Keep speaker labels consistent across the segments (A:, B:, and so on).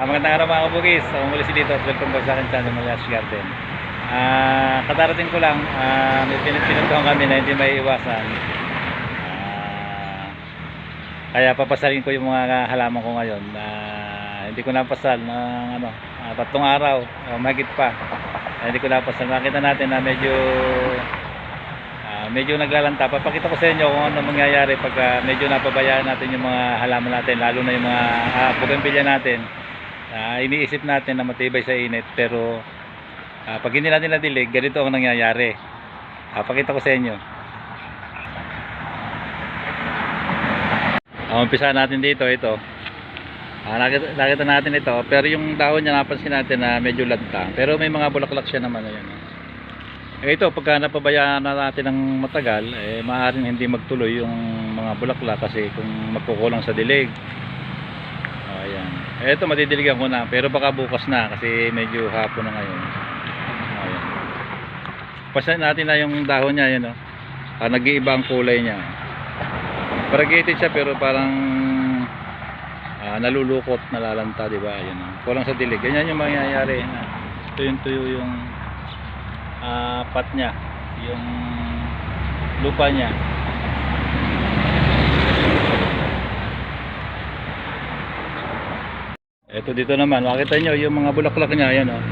A: Ah, magandang araw mga kabugis. Ako muli si dito at welcome back sa akin channel Malayas Garden. Ah, kadarating ko lang, ah, may pinuntuhan kami na hindi may iwasan. Ah, kaya papasalin ko yung mga halaman ko ngayon. Ah, hindi ko napasal ng ano, ah, tatlong araw, o mahigit pa. Ah, hindi ko napasal. Makita natin na medyo medyo naglalanta. Papakita ko sa inyo kung ano mangyayari pag ah, medyo napabayaan natin yung mga halaman natin, lalo na yung mga uh, bougainvillea natin. Ah, iniisip natin na matibay sa init pero ah, pag hindi natin nadilig, ganito ang nangyayari. Ah, pakita ko sa inyo. Ang umpisa natin dito, ito. Ah, nakita, nakita natin ito, pero yung dahon niya napansin natin na medyo lantang. Pero may mga bulaklak siya naman ayan. Eh, ito, pagka napabayaan na natin ng matagal, eh, maaaring hindi magtuloy yung mga bulaklak kasi kung magkukulang sa dilig. Ito, madidiligan ko na. Pero baka bukas na kasi medyo hapon na ngayon. Ayan. Pasan natin na yung dahon niya, yan, oh. Ah, nag-iiba ang kulay niya. Variegated siya pero parang ah, nalulukot, nalalanta, di ba? Ayan, oh. Kulang sa dilig. Ganyan yung mangyayari. na Tuyong-tuyo yung ah, pat niya. Yung lupa niya. Ito dito naman, makita nyo yung mga bulaklak niya, ayan oh.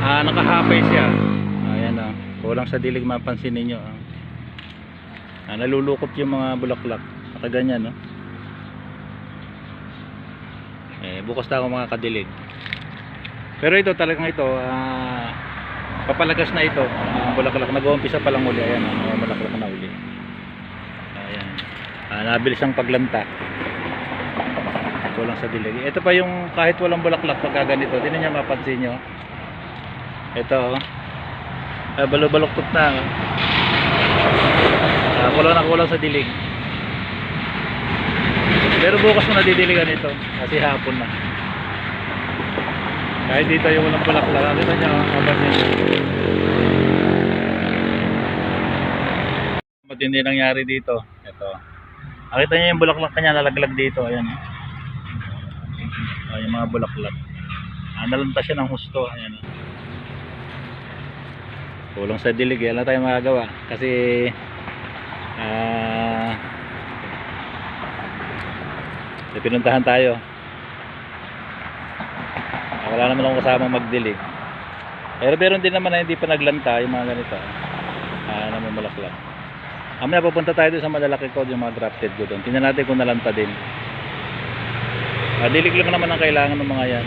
A: Ah, nakahapay siya. Ayan oh. Kulang sa dilig mapansin ninyo. Oh. Ah, nalulukot yung mga bulaklak. Nakaganyan no. Eh, bukas na ako mga kadilig. Pero ito talagang ito, ah, papalagas na ito. Ang bulaklak nag-uumpisa pa lang uli. Ayan, oh, mga bulaklak na uli. Ayan. Ah, nabilis ang paglanta kulang sa dilig. Ito pa yung kahit walang bulaklak pagka ganito, tinan niyo mapansin niyo. Ito oh. Ah, balo-baluktot na. oh. Ah, kulang na kulang sa dilig. Pero bukas mo nadidiligan ito kasi hapon na. Kahit dito yung walang bulaklak, nakita niyo, oh, mapansin niyo. Matindi nangyari dito. Ito. Nakita niyo yung bulaklak kanya nalaglag dito. Ayan. Oh. Ah, yung mga bulaklak. Ah, nalanta siya ng husto. Ayan. oh. Kulang sa dilig. Yan lang tayo magagawa. Kasi ah may pinuntahan tayo. Ah, wala naman akong kasamang magdilig. Pero meron din naman na hindi pa naglanta yung mga ganito. Ah, naman bulaklak. Amaya pupunta tayo sa malalaki ko, yung mga grafted ko doon. Tingnan natin kung nalanta din. Ah, dilig lang naman ang kailangan ng mga yan.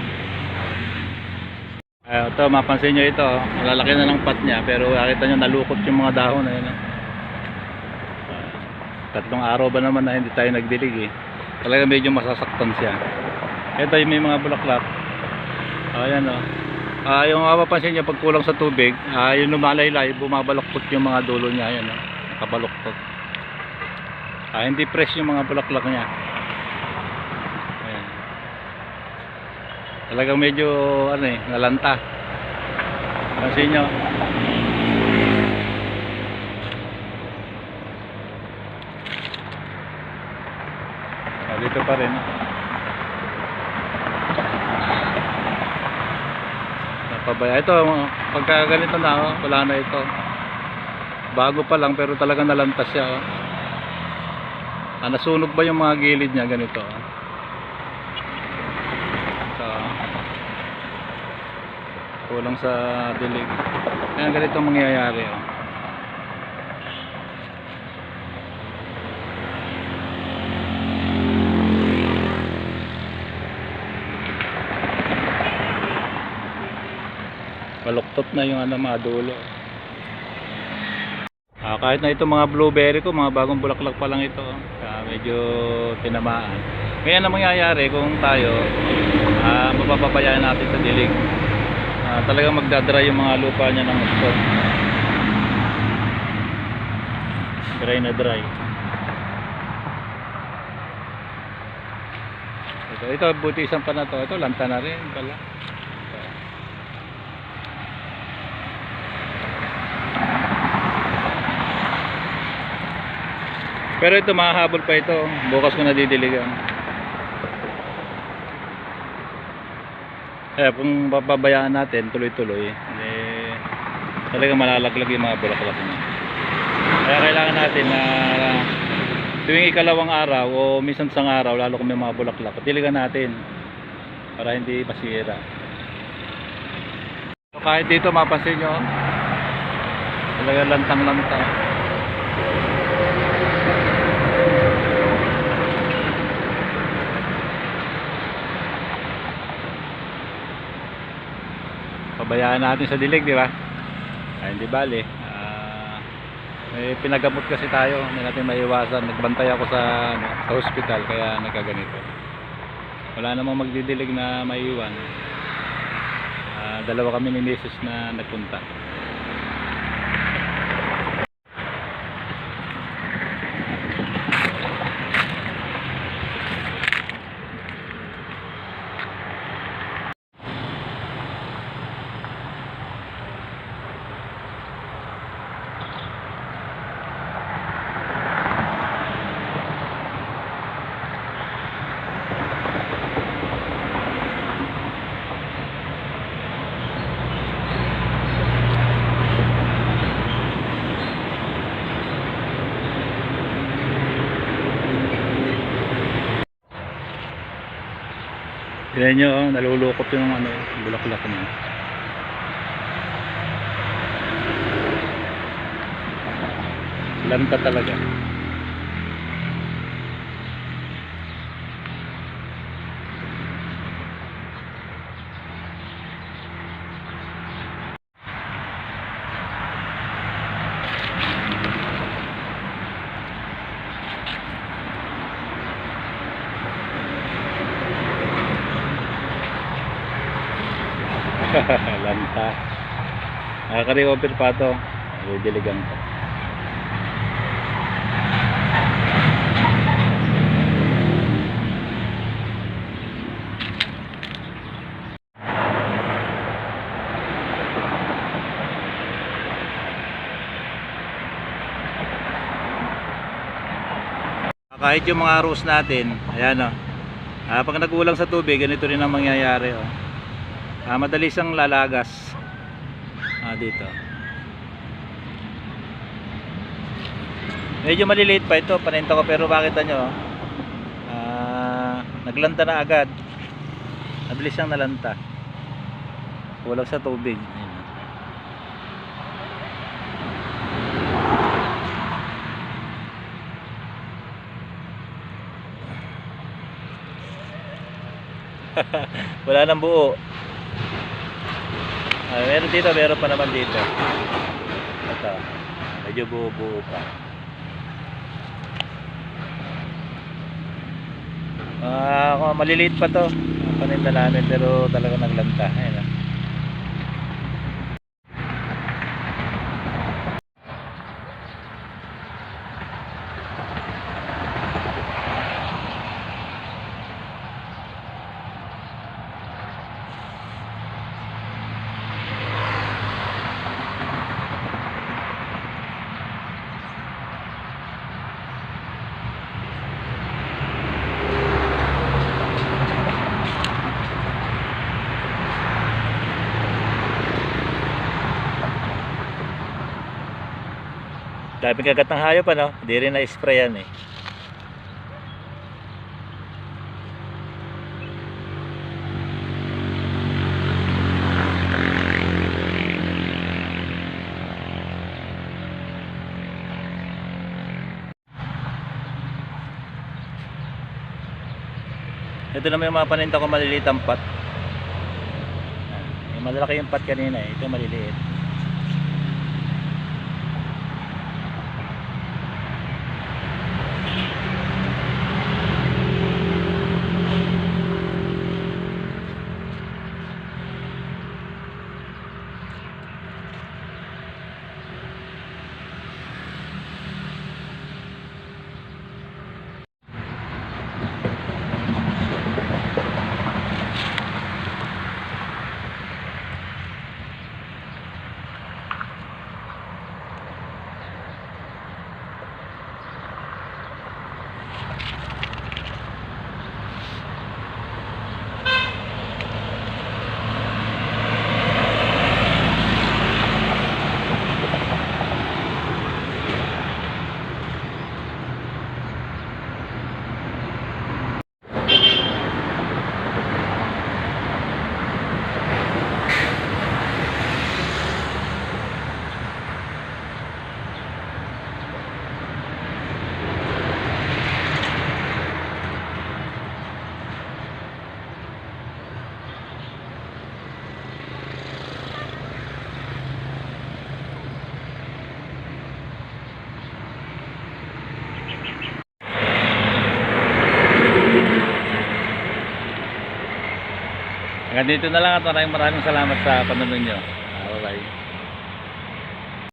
A: Ah, ito, mapansin nyo ito. oh. Malalaki na ng pat niya. Pero nakita nyo, nalukot yung mga dahon. Ayun, oh. Ah, tatlong araw ba naman na hindi tayo nagdilig eh. Talaga medyo masasaktan siya. Ito yung may mga bulaklak. Ayan o. Ah, yung mapapansin nyo pag kulang sa tubig, ah, yung lumalaylay, bumabaloktot yung mga dulo niya. Ayan o. Nakabaloktot. Ah, hindi fresh yung mga bulaklak niya. Talagang medyo ano eh, nalanta. Pansin nyo. Ah, dito pa rin. Napabaya. Ito, pagka ganito na, oh, wala na ito. Bago pa lang pero talagang nalantas siya. Oh. Ah, nasunog ba yung mga gilid niya ganito? Oh. Ito, oh. Kulang sa dilig. Ayan, ganito ang mangyayari. Oh. Maluktot na yung ano, mga dulo. Ah, kahit na ito mga blueberry ko, mga bagong bulaklak pa lang ito. Kaya medyo tinamaan. Ngayon ang mangyayari kung tayo ah, mapapabayaan natin sa dilig. Ah, talagang magdadry yung mga lupa niya ng gusto. Dry na dry. Ito, ito buti isang pa na to. Ito lanta na rin pala. Pero ito mahahabol pa ito. Bukas ko nadidiligan. Kaya kung papabayaan natin tuloy-tuloy, eh, talagang malalaglag yung mga bulaklak niya. Kaya kailangan natin na tuwing ikalawang araw o minsan isang araw, lalo kung may mga bulaklak, diligan natin para hindi masira. So, kahit dito mapasin nyo, talagang lantang-lantang. Pabayaan natin sa dilig, di ba? Ay, hindi bali. Ah, may pinagamot kasi tayo, hindi natin maiwasan. Nagbantay ako sa, ano, sa hospital, kaya nagkaganito. Wala namang magdidilig na maiwan. Ah, dalawa kami ni Mrs. na nagpunta. Tignan nyo, oh, nalulukot yung ano, bulaklak niya. Lanta talaga. Lanta. Nakaka-recover pa to. Didiligan ko. Kahit yung mga rose natin, ayan o. Ah, pag nagulang sa tubig, ganito rin ang mangyayari oh. Ah, madali siyang lalagas. Ah, dito. Medyo maliliit pa ito, paninta ko pero makita nyo, ah, naglanta na agad. Mabilis siyang nalanta. Kulang sa tubig. Wala nang buo. Ah, meron dito, meron pa naman dito. Ito. Medyo buo-buo pa. Ah, uh, maliliit pa to. Paninda namin pero talaga naglanta. Ayun. ah. Daming kagat ng hayop ano? Hindi rin na-spray yan eh. Ito naman yung mga paninta ko maliliit ang pot. Yung malalaki yung pot kanina eh. Ito maliliit. Hanggang na lang at maraming maraming salamat sa panonood nyo.